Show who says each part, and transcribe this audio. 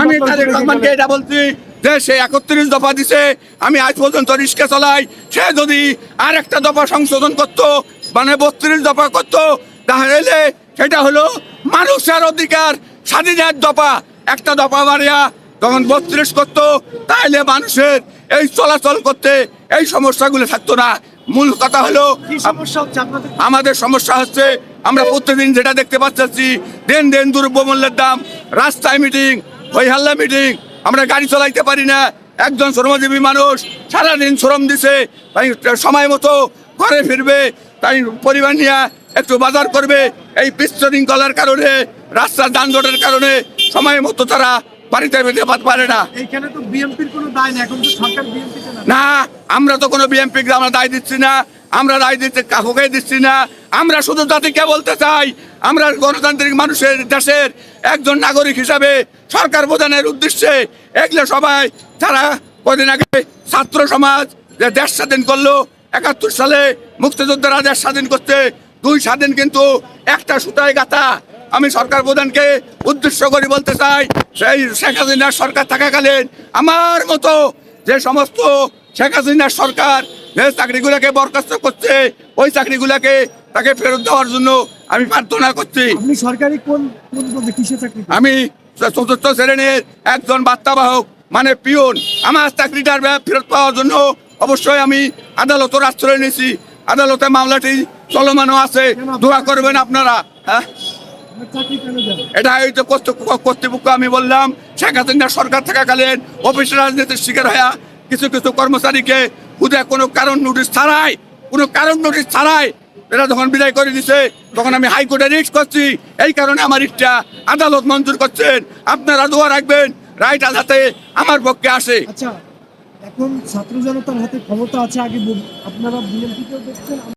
Speaker 1: আমি তারেক রহমানকে এটা বলছি যে সে একত্রিশ দফা দিছে আমি আজ পর্যন্ত রিক্সা চালাই। সে যদি আর একটা দফা সংশোধন করতো মানে বত্রিশ দফা করতো তাহলে সেটা হলো মানুষের অধিকার স্বাধীনের দফা। একটা দফা বাড়িয়া তখন বত্রিশ করতো তাহলে মানুষের এই চলাচল করতে এই সমস্যাগুলো থাকতো না। মূল কথা হলো আমাদের সমস্যা হচ্ছে আমরা প্রত্যেকদিন যেটা দেখতে পাচ্ছি দেন দেন দ্রব্যমূল্যের দাম রাস্তায় মিটিং হই হাল্লা মিটিং আমরা গাড়ি চালাইতে পারি না। একজন শ্রমজীবী মানুষ সারাদিন শ্রম দিছে তাই সময় মতো ঘরে ফিরবে তাই পরিবার নিয়ে একটু বাজার করবে। এই বিশৃঙ্খলার কারণে রাস্তার যানজটের কারণে সময় মতো তারা বাড়িতে যেতে পারে না।
Speaker 2: এইখানে তো বিএনপির কোনো দায় নেই এখন তো সরকার বিএনপিতে না
Speaker 1: না আমরা তো কোনো বিএমপি আমরা দায় দিচ্ছি না। আমরা দায় দিতে কাকুকে দিচ্ছি না, আমরা শুধু জাতিকে বলতে চাই, আমরা গণতান্ত্রিক মানুষের দেশের একজন নাগরিক হিসাবে সরকার প্রধানের উদ্দেশ্যে এগুলো সবাই যারা কদিন আগে ছাত্র সমাজ যে দেশ স্বাধীন করল, একাত্তর সালে মুক্তিযোদ্ধারা দেশ স্বাধীন করতে দুই স্বাধীন কিন্তু একটা সুতায় গাথা। আমি সরকার প্রধানকে উদ্দেশ্য করে বলতে চাই, সেই শেখ হাসিনার সরকার থাকাকালীন আমার মতো যে সমস্ত শেখ হাসিনার সরকার যে চাকরিগুলোকে বরখাস্ত করছে ওই চাকরিগুলোকে তাকে ফেরত দেওয়ার জন্য আমি প্রার্থনা করছি।
Speaker 2: সরকারি কোন চাকরি
Speaker 1: আমি চতুর্থ শ্রেণির একজন বার্তাবাহক মানে পিয়ন আমার চাকরিটার ফেরত পাওয়ার জন্য অবশ্যই আমি আদালতের আশ্রয় নিয়েছি। আদালতে মামলাটি চলমানও আছে। দোয়া করবেন আপনারা হ্যাঁ? এটা এই তো কর্তৃপক্ষ আমি বললাম শেখ সরকার থাকাকালীন অফিস রাজনীতির শিকার হয়ে কিছু কিছু কর্মচারীকে হুদে কোনো কারণ নোটিশ ছাড়াই, কোনো কারণ নোটিশ ছাড়াই এরা যখন বিদায় করে দিছে, তখন আমি হাইকোর্টে রিট করছি। এই কারণে আমার ইচ্ছা আদালত মঞ্জুর করছেন। আপনারা দোয়া রাখবেন, রাইট আদালতে আমার পক্ষে আসে।
Speaker 2: আচ্ছা এখন ছাত্র জনতার হাতে ক্ষমতা আছে, আগে আপনারা বিএনপিকেও দেখছেন